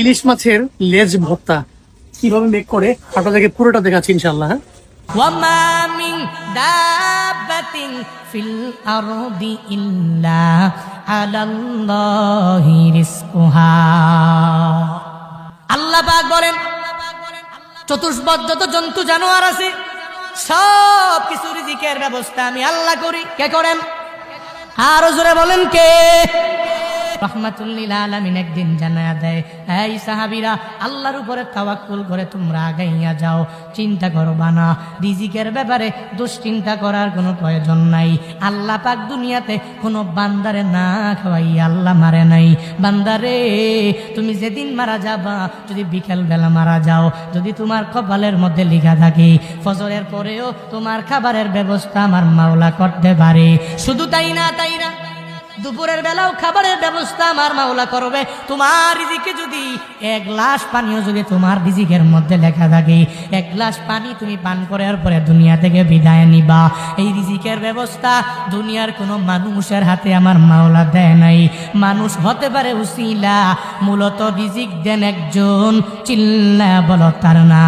ইলিশ মাছের লেজ ভর্তা কীভাবে মেক করে, আপনাদেরকে পুরোটা দেখাচ্ছি ইনশাল্লাহ হ্যাঁ? ফিল আরদি ইল্লা আলাল্লাহি রিজকুহা। আল্লাহ পাক বলেন, চতুষ্পদ যত জন্তু জানোয়ার আছে সব কিছু রিজিকের ব্যবস্থা আমি আল্লাহ করি। কে করেন? আরও জোরে বলেন কে? রহমাতুল্লিল আলামিন একদিন জানায়া দেয়, এই সাহাবীরা, আল্লাহর উপরে তাওয়াক্কুল করে তোমরা আগাইয়া যাও। চিন্তা করবা না, রিজিকের ব্যাপারে দুশ্চিন্তা করার কোনো প্রয়োজন নাই। আল্লাহ পাক দুনিয়াতে কোনো বান্দারে না খাওয়াই আল্লাহ মারে নাই। বান্দারে, তুমি যেদিন মারা যাবা, যদি বিকেল বেলা মারা যাও, যদি তোমার কপালের মধ্যে লিখা থাকে, ফজরের পরেও তোমার খাবারের ব্যবস্থা আমার মাওলা করতে পারে। শুধু তাই না তাই না? দুপুরের বেলাও খাবারের ব্যবস্থা আমার মাওলা করবে। তোমার রিজিকে যদি এক গ্লাস পানিও যদি তোমার রিজিকের মধ্যে লেখা থাকে, এক গ্লাস পানি তুমি পান করার পরে দুনিয়া থেকে বিদায় নিবা। এই রিজিকের ব্যবস্থা দুনিয়ার কোনো মানুষের হাতে আমার মাওলা দেয় নাই। মানুষ হতে পারে উসিলা, মূলত রিজিক দেন একজন, চিল্লা বলো তার না